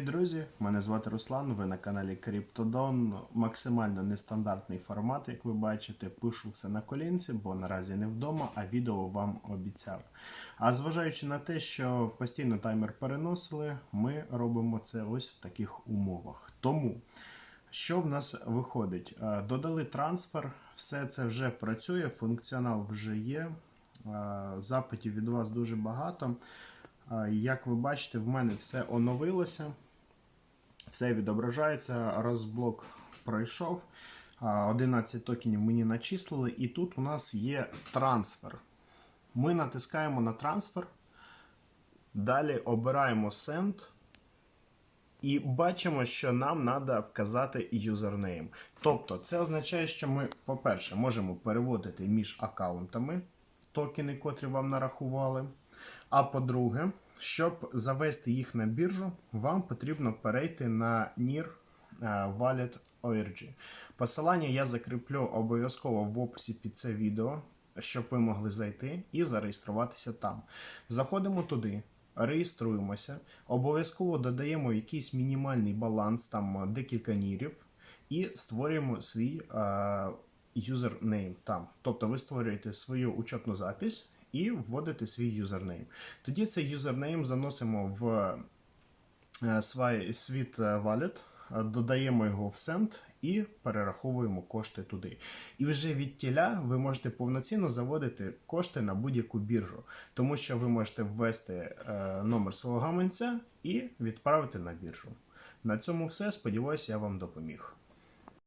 Друзі! Мене звати Руслан. Ви на каналі Криптодон. Максимально нестандартний формат, як ви бачите, пишу все на колінці, бо наразі не вдома, а відео вам обіцяв. А зважаючи на те, що постійно таймер переносили, ми робимо це ось в таких умовах. Тому. Що в нас виходить? Е, Додали трансфер, все це вже працює, функціонал вже є. Е, Запитів від вас дуже багато. Як ви бачите, в мене все оновилося, все відображається. Розблок пройшов. Е, 11 токенів мені начислили, і тут у нас є трансфер. Ми натискаємо на трансфер, далі обираємо Send. І бачимо, що нам треба вказати юзернейм. Тобто, це означає, що ми, по-перше, можемо переводити між аккаунтами токени, котрі вам нарахували. А по-друге, щоб завести їх на біржу, вам потрібно перейти на NIR е, Wallet ORG. Посилання я закріплю обов'язково в описі під це відео, щоб ви могли зайти і зареєструватися там. Заходимо туди. Реєструємося, обов'язково додаємо якийсь мінімальний баланс, там е, декілька нірів, і створюємо свій е, юзернейм там. Тобто ви створюєте свою учетну запись і вводите свій юзернейм. Тоді цей юзернейм заносимо в е, світ е, wallet, е, додаємо його в Send і перераховуємо кошти туди. І вже від тіля ви можете повноцінно заводити кошти на будь-яку біржу, тому що ви можете ввести е, номер свого гаманця і відправити на біржу. На цьому все. Сподіваюся, я вам допоміг.